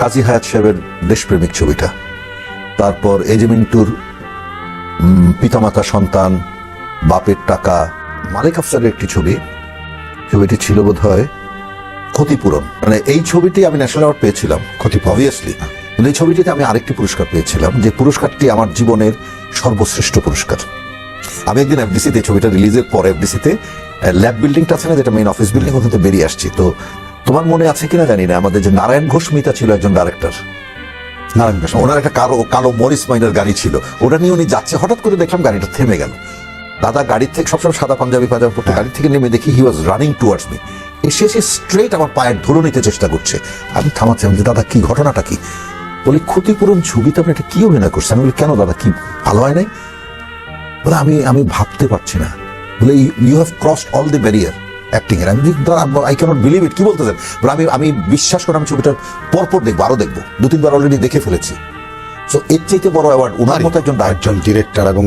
কাজী হায়াত সাহেবের দেশপ্রেমিক ছবিটা। তারপর এজেমিন্টুর পিতামাতা সন্তান, বাপের টাকা, মালিক আফসারের একটি ছবি। ছবিটি ছিল বোধ হয় ক্ষতিপূরণ। মানে এই ছবিটি আমি ন্যাশনাল অ্যাওয়ার্ড পেয়েছিলাম ক্ষতি অবভিয়াসলি কিন্তু এই ছবিটিতে আমি আরেকটি পুরস্কার পেয়েছিলাম, যে পুরস্কারটি আমার জীবনের সর্বশ্রেষ্ঠ পুরস্কার। আমি একদিন এফডিসিতে ছবিটা রিলিজের পর এফডিসিতে ল্যাব বিল্ডিংটা আছে না, যেটা মেইন অফিস বিল্ডিং ওখান থেকে বেরিয়ে আসছি। তো তোমার মনে আছে কিনা জানি না। আমাদের যে নারায়ণ ঘোষ মিতা ছিল একজন ডাইরেক্টর নারায়ণ ঘোষ। ওনার একটা কালো কালো মরিস মাইনের গাড়ি ছিল। ওটা নিয়ে উনি যাচ্ছে। হঠাৎ করে দেখলাম গাড়িটা থেমে গেল। দাদা গাড়ির থেকে সবসময় সাদা পাঞ্জাবি পাঞ্জাবি পড়তো গাড়ি থেকে নেমে দেখি he was running towards me এসে সে স্ট্রেট আমার পায়ের ধরে নিতে চেষ্টা করছে। আমি থামাচ্ছি আমি বলি, দাদা কি ঘটনাটা কি? বলি ক্ষতিপূরণ ছবিতে আপনি এটা কি অভিনয় করছেন? আমি বলি কেন দাদা কি ভালো হয় নাই? বলে আমি আমি ভাবতে পারছি না। বলে you have crossed all the barrier acting এর। আমি আই ক্যানট বিলিভ ইট কি বলতেছেন? বলে আমি আমি বিশ্বাস করে আমি ছবিটার পরপর দেখব আরও দেখব। দু তিনবার অলরেডি দেখে ফেলেছি। সো এর চাইতে বড় অ্যাওয়ার্ড ওনার মতো একজন একজন ডিরেক্টর এবং